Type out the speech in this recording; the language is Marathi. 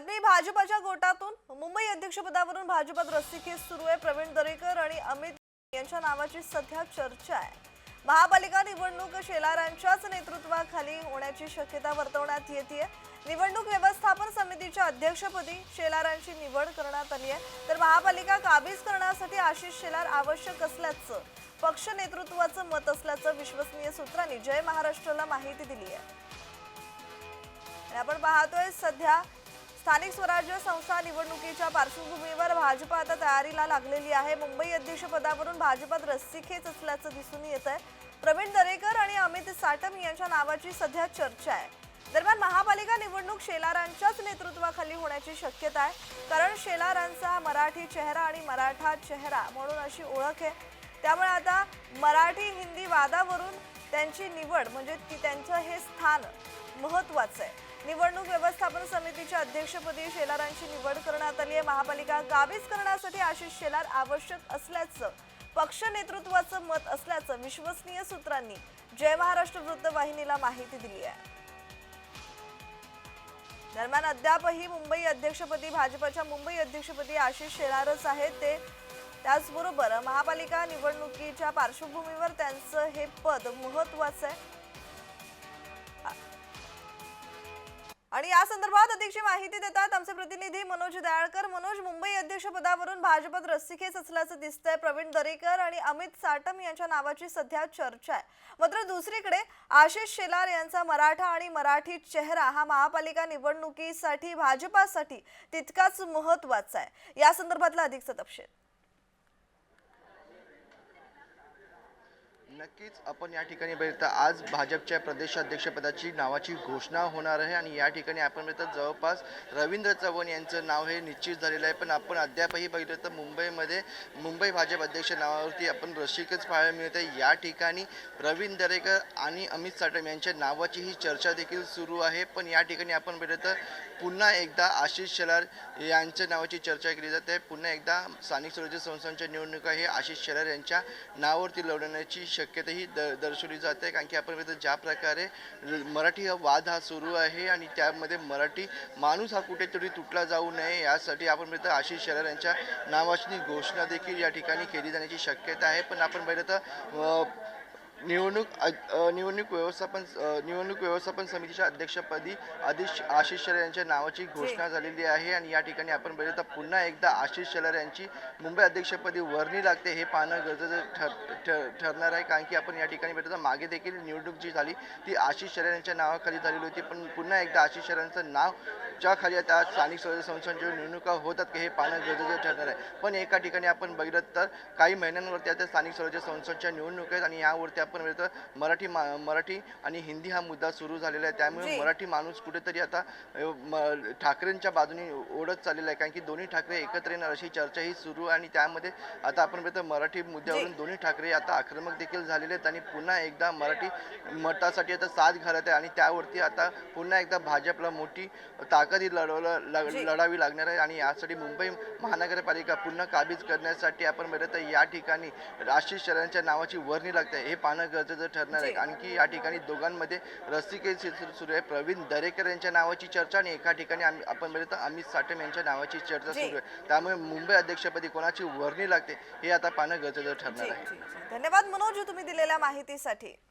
आदमी भाजपाच्या गोटातून मुंबई अध्यक्षपदावरून भाजपात रस्सीखेच सुरू आहे. प्रवीण दरेकर आणि अमित यांच्या नावाची सध्या चर्चा आहे. महापालिका निवडणूक शेलारांच्याच नेतृत्वाखाली होण्याची शक्यता वर्तवण्यात येते निवडणूक व्यवस्थापन समितीच्या अध्यक्षपदी शेलारांची निवड करण्यात आली आहे. तर महापालिका काबीज करण्यासाठी आशिष शेलार आवश्यक असल्याचं पक्ष नेतृत्वाचं मत असल्याचं विश्वसनीय सूत्रांनी जय महाराष्ट्राला माहिती दिली आहे. आपण पाहतोय सध्या स्थानिक स्वराज्य संस्था निवडणुकीच्या पार्श्वभूमीवर भाजप आता तयारीला लागलेली आहे. मुंबई अध्यक्षपदावरून भाजपात रस्सीखेच असल्याचं दिसून येत आहे. प्रवीण दरेकर आणि अमित साटम यांच्या नावाची सध्या चर्चा आहे. दरम्यान महापालिका निवडणूक शेलारांच्याच नेतृत्वाखाली होण्याची शक्यता आहे. कारण शेलारांचा मराठी चेहरा आणि मराठा चेहरा म्हणून अशी ओळख आहे. त्यामुळे आता मराठी हिंदी वादावरून त्यांची निवड म्हणजे ती त्यांचं हे स्थान महत्वाचं आहे. निवडणूक व्यवस्थापन समितीच्या अध्यक्षपदी शेलारांची निवड करण्यात आली आहे. महापालिका काबीज करण्यासाठी आशिष शेलार आवश्यक असल्याचं पक्ष नेतृत्वाचं मत असल्याचं विश्वसनीय सूत्रांनी जय महाराष्ट्र वृत्तवाहिनीला माहिती दिली आहे. दरम्यान अद्यापही मुंबई अध्यक्षपदी भाजपच्या मुंबई अध्यक्षपदी आशिष शेलारच आहेत ते. त्याचबरोबर महापालिका निवडणुकीच्या पार्श्वभूमीवर त्यांचं हे पद महत्वाचं आहे. आणि या संदर्भात अधिकची माहिती देतात आमचे प्रतिनिधी मनोज दयाळकर. मनोज मुंबई अध्यक्षपदावरून भाजपात रस्सीखेच असल्याचं दिसतंय प्रवीण दरेकर आणि अमित साटम यांच्या नावाची सध्या चर्चा आहे. मात्र दुसरीकडे आशिष शेलार यांचा मराठा आणि मराठी चेहरा हा महापालिका निवडणुकीसाठी भाजपासाठी तितकाच महत्त्वाचा आहे. या संदर्भातला अधिकचा तपशील. नक्कीच आपण या ठिकाणी बघितलं आज भाजपच्या प्रदेशाध्यक्षपदाची नावाची घोषणा होणार आहे आणि या ठिकाणी आपण बघितलं जवळपास रवींद्र चव्हाण यांचं नाव हे निश्चित झालेलं आहे. पण आपण अद्यापही बघितलं तर मुंबईमध्ये मुंबई भाजप अध्यक्ष नावावरती आपण रसिकच पाहायला मिळते या ठिकाणी प्रवीण दरेकर आणि अमित साटम यांच्या नावाची ही चर्चा देखील सुरू आहे. पण या ठिकाणी आपण बघितलं तर पुन्हा एकदा आशिष शेलार यांच्या नावाची चर्चा केली जाते. पुन्हा एकदा स्थानिक स्वराज्य संस्थांच्या निवडणुका हे आशिष शेलार यांच्या नावावरती लढवण्याची शक्यता ही द दर्शवली जाते. कारण की आपण ज्या प्रकारे मराठी हा वाद हा सुरू आहे आणि त्यामध्ये मराठी माणूस हा कुठेतरी तुटला जाऊ नये यासाठी आपण बघितलं आशिष शेलार यांच्या नावाची घोषणा देखील या ठिकाणी केली जाण्याची शक्यता आहे. पण आपण पाहिलं तर निवडणूक निवडणूक व्यवस्थापन निवडणूक व्यवस्थापन समितीच्या अध्यक्षपदी आदिश आशिष शेलार यांच्या नावाची घोषणा झालेली आहे आणि या ठिकाणी आपण पाहिलं तर पुन्हा एकदा आशिष शेलार यांची मुंबई अध्यक्षपदी वर्णी लागते हे पाहणं गरजेचं ठर ठर- ठरणार आहे. कारण की आपण या ठिकाणी तर मागे देखील निवडणूक जी झाली ती आशिष शेलार यांच्या नावाखाली झालेली होती. पण पुन्हा एकदा आशिष शेलारांचं नाव च्या खाली आता स्थानिक स्वराज्य संस्थांच्या निवडणुका होतात की हे पाहणं गरजेचं ठरणार आहे पण एका ठिकाणी आपण बघितलं तर काही महिन्यांवरती आता स्थानिक स्वराज्य संस्थांच्या निवडणुका आहेत आणि यावरती आपण बघितलं मराठी मा मराठी आणि हिंदी हा मुद्दा सुरू झालेला आहे त्यामुळे. मराठी माणूस कुठेतरी आता ठाकरेंच्या बाजूने ओढत चाललेला आहे कारण की दोन्ही ठाकरे एकत्र येणार अशी चर्चा ही सुरू आहे आणि त्यामध्ये आता आपण बघितलं मराठी मुद्द्यावरून. दोन्ही ठाकरे आता आक्रमक देखील झालेले आहेत आणि पुन्हा एकदा मराठी मतासाठी आता साथ घालत आहे आणि त्यावरती आता पुन्हा एकदा भाजपला मोठी ताकद ही लढवलं लढ-. लढावी लागणार आहे आणि यासाठी मुंबई महानगरपालिका पुन्हा काबीज करण्यासाठी आपण बघितलं तर या ठिकाणी आशिष शहरांच्या नावाची वर्णी लागते हे पाहणं गरजेचं ठरणार आहे. आणखी या ठिकाणी दोघांमध्ये रस्सीकेस सुरू आहे प्रवीण दरेकर यांच्या नावाची चर्चा आणि एका ठिकाणी आम्ही- आपण बघितलं तर अमित साटम यांच्या नावाची चर्चा. सुरू आहे त्यामुळे मुंबई अध्यक्षपदी कोणाची वर्णी लागते हे आता पाहणं गरजेचं ठरणार आहे. धन्यवाद मनोज तुम्ही दिलेल्या माहितीसाठी